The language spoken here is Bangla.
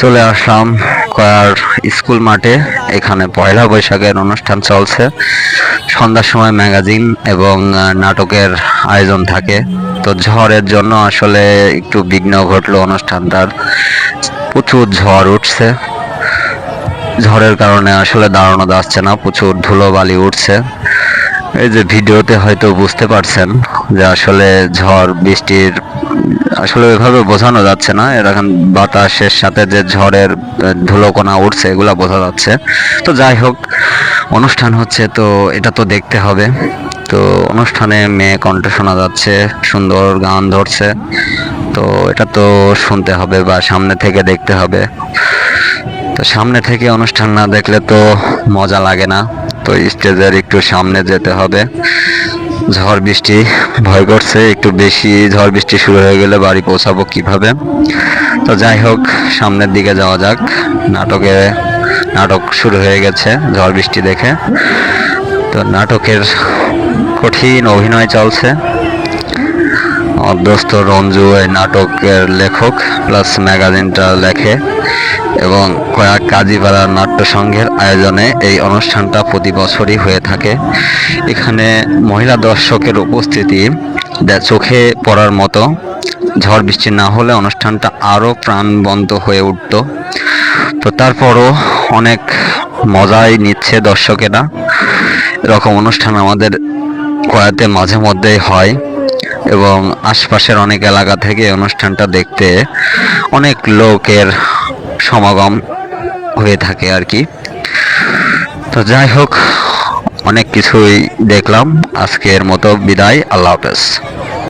চলে আসলাম কয়ার স্কুল মাঠে। এখানে পয়লা বৈশাখের অনুষ্ঠান চলছে। সন্ধ্যার সময় ম্যাগাজিন এবং নাটকের আয়োজন থাকে। তো ঝড়ের জন্য আসলে একটু বিঘ্ন ঘটলো অনুষ্ঠানটার। প্রচুর ঝড় উঠছে। ঝড়ের কারণে আসলে দাঁড়ানো যাচ্ছে না, প্রচুর ধুলো বালি উঠছে। এই যে ভিডিওতে হয়তো বুঝতে পারছেন যে আসলে ঝড়, বৃষ্টির আসলে এভাবে বোঝানো যাচ্ছে না। এরকম বাতাসের সাথে যে ঝড়ের ধুলোকণা উঠছে, এগুলা বোঝা যাচ্ছে। তো যাই হোক, অনুষ্ঠান হচ্ছে তো, এটা তো দেখতে হবে। তো অনুষ্ঠানে মেয়ে কণ্ঠ শোনা যাচ্ছে, সুন্দর গান ধরছে। তো এটা তো শুনতে হবে বা সামনে থেকে দেখতে হবে। তো সামনে থেকে অনুষ্ঠান না দেখলে তো মজা লাগে না। তো স্টেজের একটু সামনে যেতে হবে। ঝড় বৃষ্টি, ভয় করছে, একটু বেশি ঝড় বৃষ্টি শুরু হয়ে গেলে বাড়ি পৌঁছাবো কীভাবে? তো যাই হোক, সামনের দিকে যাওয়া যাক। নাটকে নাটক শুরু হয়ে গেছে, ঝড় বৃষ্টি দেখে। তো নাটকের কঠিন অভিনয় চলছে। দোস্ত রঞ্জু এই নাটকের লেখক, প্লাস ম্যাগাজিনটা লেখে এবং কয়েক কাজীপাড়া নাট্য সংঘের আয়োজনে এই অনুষ্ঠানটা প্রতি বছরই হয়ে থাকে। এখানে মহিলা দর্শকের উপস্থিতি চোখে পড়ার মতো, ঝড় বৃষ্টি না হলে অনুষ্ঠানটা আরও প্রাণবন্ত হয়ে উঠতো। তো তারপরও অনেক মজাই নিচ্ছে দর্শকেরা। এরকম অনুষ্ঠান আমাদের কয়াতে মাঝে মধ্যেই হয়। এবং আশপাশের অনেক এলাকা থেকে অনুষ্ঠানটা দেখতে অনেক লোকের সমাগম হয়ে থাকে আর কি। তো যাই হোক, অনেক কিছুই দেখলাম। আজকের মতো বিদায়। আল্লাহ হাফেজ।